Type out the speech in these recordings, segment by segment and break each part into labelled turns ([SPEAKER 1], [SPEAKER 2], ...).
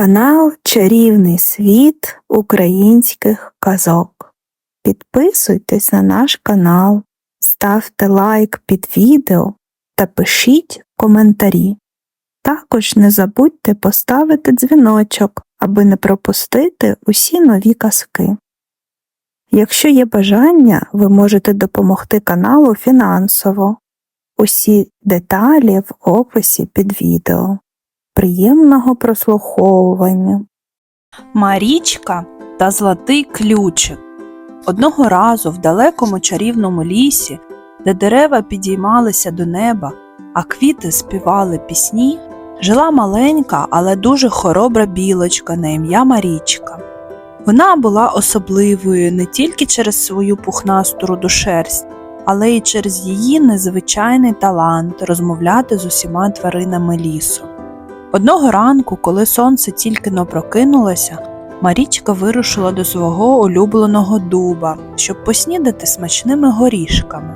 [SPEAKER 1] Канал Чарівний світ українських казок. Підписуйтесь на наш канал, ставте лайк під відео та пишіть коментарі. Також не забудьте поставити дзвіночок, аби не пропустити усі нові казки. Якщо є бажання, ви можете допомогти каналу фінансово. Усі деталі в описі під відео. Приємного прослуховування.
[SPEAKER 2] Марічка та золотий ключик. Одного разу в далекому чарівному лісі, де дерева підіймалися до неба, а квіти співали пісні, жила маленька, але дуже хоробра білочка на ім'я Марічка. Вона була особливою не тільки через свою пухнасту руду шерсть, але й через її незвичайний талант розмовляти з усіма тваринами лісу. Одного ранку, коли сонце тільки но прокинулося, Марічка вирушила до свого улюбленого дуба, щоб поснідати смачними горішками.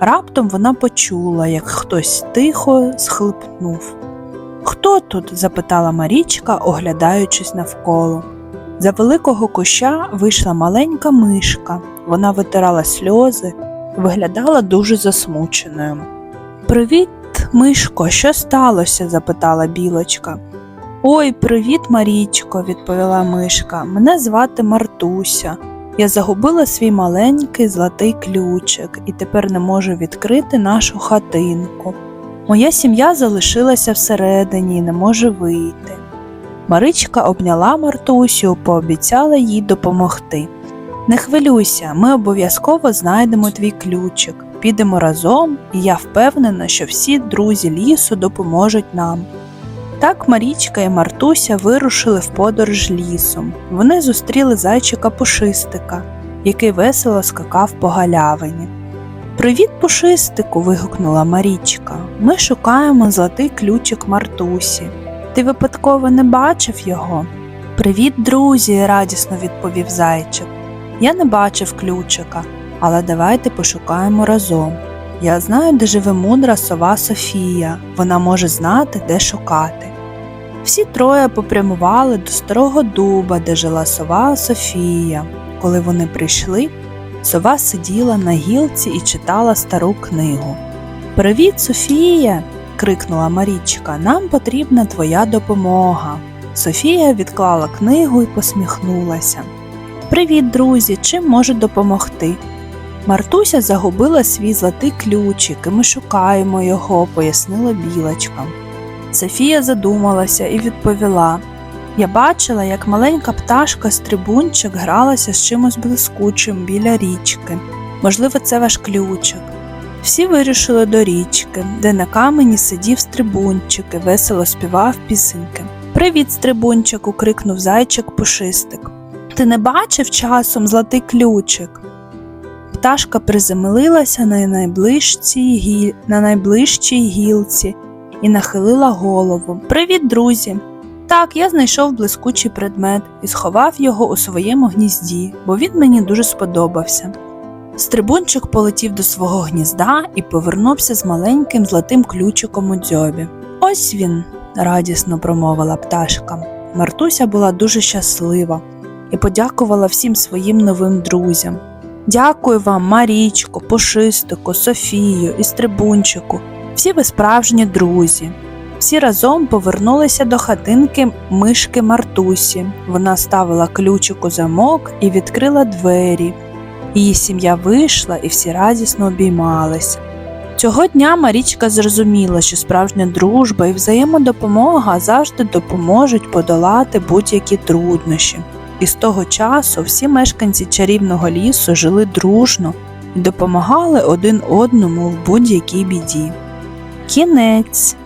[SPEAKER 2] Раптом вона почула, як хтось тихо схлипнув. Хто тут? запитала Марічка, оглядаючись навколо. За великого куща вийшла маленька мишка. Вона витирала сльози, виглядала дуже засмученою. Привіт, Мишко, що сталося? запитала білочка. Ой, привіт, Марічко, відповіла мишка. Мене звати Мартуся. Я загубила свій маленький золотий ключик і тепер не можу відкрити нашу хатинку. Моя сім'я залишилася всередині і не може вийти. Маричка обняла Мартусю, пообіцяла їй допомогти. Не хвилюйся, ми обов'язково знайдемо твій ключик, підемо разом, і я впевнена, що всі друзі лісу допоможуть нам. Так Марічка і Мартуся вирушили в подорож лісом. Вони зустріли зайчика Пушистика, який весело скакав по галявині. Привіт, Пушистику. вигукнула Марічка. Ми шукаємо золотий ключик Мартусі. Ти випадково не бачив його? Привіт, друзі, радісно відповів зайчик. Я не бачив ключика, але давайте пошукаємо разом. Я знаю, де живе мудра сова Софія, вона може знати, де шукати. Всі троє попрямували до старого дуба, де жила сова Софія. Коли вони прийшли, сова сиділа на гілці і читала стару книгу. Привіт, Софія! крикнула Марічка. Нам потрібна твоя допомога. Софія відклала книгу і посміхнулася. Привіт, друзі! Чим можу допомогти? Мартуся загубила свій золотий ключик, і ми шукаємо його, пояснила білочка. Софія задумалася і відповіла Я бачила, як маленька пташка стрибунчик гралася з чимось блискучим біля річки. Можливо, це ваш ключик. Всі вирішили до річки, де на камені сидів стрибунчик і весело співав пісеньки. Привіт, стрибунчику! крикнув зайчик пушистик. Ти не бачив часом золотий ключик? Пташка приземлилася на найближчій, гі... на найближчій гілці і нахилила голову. Привіт, друзі! Так, я знайшов блискучий предмет і сховав його у своєму гнізді, бо він мені дуже сподобався. Стрибунчик полетів до свого гнізда і повернувся з маленьким золотим ключиком у дзьобі. Ось він, радісно промовила пташка. Мартуся була дуже щаслива і подякувала всім своїм новим друзям. Дякую вам, Марічко, Пушистику, Софію і Стрибунчику. Всі ви справжні друзі. Всі разом повернулися до хатинки мишки Мартусі. Вона ставила ключик у замок і відкрила двері. Її сім'я вийшла і всі радісно обіймалися. Цього дня Марічка зрозуміла, що справжня дружба і взаємодопомога завжди допоможуть подолати будь-які труднощі. І з того часу всі мешканці чарівного лісу жили дружно і допомагали один одному в будь-якій біді. Кінець